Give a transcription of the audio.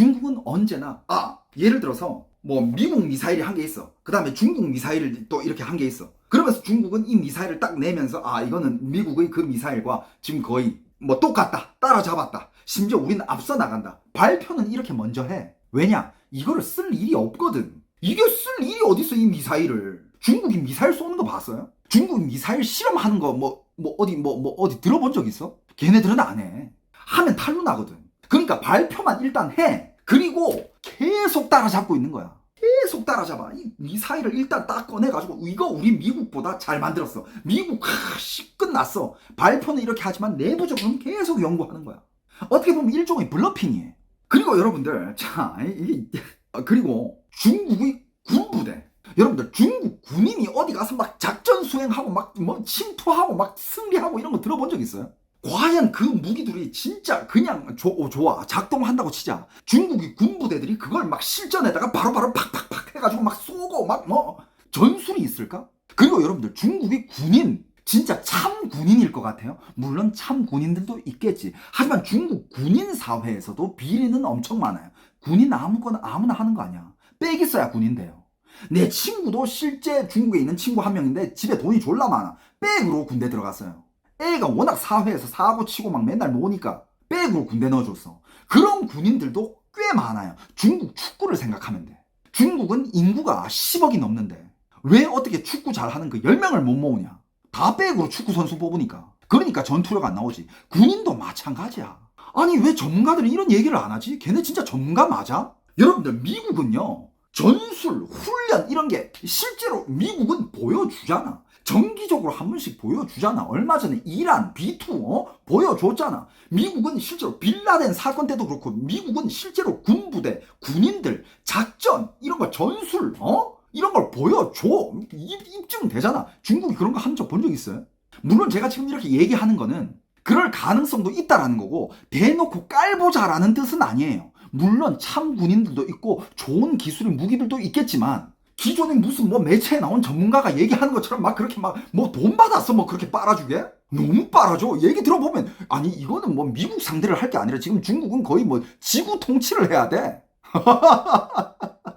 중국은 언제나 아 예를 들어서 뭐 미국 미사일이 한 개 있어. 그 다음에 중국 미사일을 또 이렇게 한 개 있어. 그러면서 중국은 이 미사일을 딱 내면서 아 이거는 미국의 그 미사일과 지금 거의 뭐 똑같다. 따라잡았다. 심지어 우리는 앞서 나간다. 발표는 이렇게 먼저 해. 왜냐? 이거를 쓸 일이 없거든. 이게 쓸 일이 어딨어 이 미사일을. 중국이 미사일 쏘는 거 봤어요? 중국 미사일 실험하는 거 뭐 뭐 어디 뭐뭐 어디 들어본 적 있어? 걔네들은 안 해. 하면 탈루 나거든. 그러니까 발표만 일단 해. 그리고 계속 따라잡고 있는 거야. 계속 따라잡아. 이 미사일을 일단 딱 꺼내가지고 이거 우리 미국보다 잘 만들었어. 미국 하씨 끝났어. 발표는 이렇게 하지만 내부적으로는 계속 연구하는 거야. 어떻게 보면 일종의 블러핑이에요. 그리고 여러분들 자 이게 아, 그리고 중국의 군부대 여러분들 중국 군인이 어디 가서 막 작전 수행하고 막 뭐 침투하고 막 승리하고 이런 거 들어본 적 있어요? 과연 그 무기들이 진짜 그냥 조, 오, 좋아 작동한다고 치자 중국의 군부대들이 그걸 막 실전에다가 바로바로 팍팍팍 해가지고 막 쏘고 막 뭐 전술이 있을까? 그리고 여러분들 중국의 군인 진짜 참 군인일 것 같아요. 물론 참 군인들도 있겠지. 하지만 중국 군인 사회에서도 비리는 엄청 많아요. 군인 아무거나 아무나 하는 거 아니야. 빽 있어야 군인 돼요. 내 친구도 실제 중국에 있는 친구 한 명인데 집에 돈이 졸라 많아. 백으로 군대 들어갔어요. 애가 워낙 사회에서 사고 치고 막 맨날 노니까 백으로 군대 넣어줬어. 그런 군인들도 꽤 많아요. 중국 축구를 생각하면 돼. 중국은 인구가 10억이 넘는데 왜 어떻게 축구 잘하는 그 10명을 못 모으냐? 다 백으로 축구 선수 뽑으니까. 그러니까 전투력 안 나오지. 군인도 마찬가지야. 아니 왜 전문가들은 이런 얘기를 안 하지? 걔네 진짜 전문가 맞아? 여러분들 미국은요 전술, 훈련 이런 게 실제로 미국은 보여주잖아. 정기적으로 한 번씩 보여주잖아. 얼마 전에 이란, B2 어? 보여줬잖아. 미국은 실제로 빌라덴 사건 때도 그렇고 미국은 실제로 군부대, 군인들, 작전 이런 거 전술 어? 이런 걸 보여줘. 입, 입증되잖아. 중국이 그런 거 한 적 본 적 있어요? 물론 제가 지금 이렇게 얘기하는 거는 그럴 가능성도 있다라는 거고 대놓고 깔보자라는 뜻은 아니에요. 물론 참 군인들도 있고 좋은 기술의 무기들도 있겠지만 기존에 무슨 뭐 매체에 나온 전문가가 얘기하는 것처럼 막 그렇게 막 뭐 돈 받았어 뭐 그렇게 빨아주게? 너무 빨아줘. 얘기 들어보면 아니 이거는 뭐 미국 상대를 할 게 아니라 지금 중국은 거의 뭐 지구 통치를 해야 돼.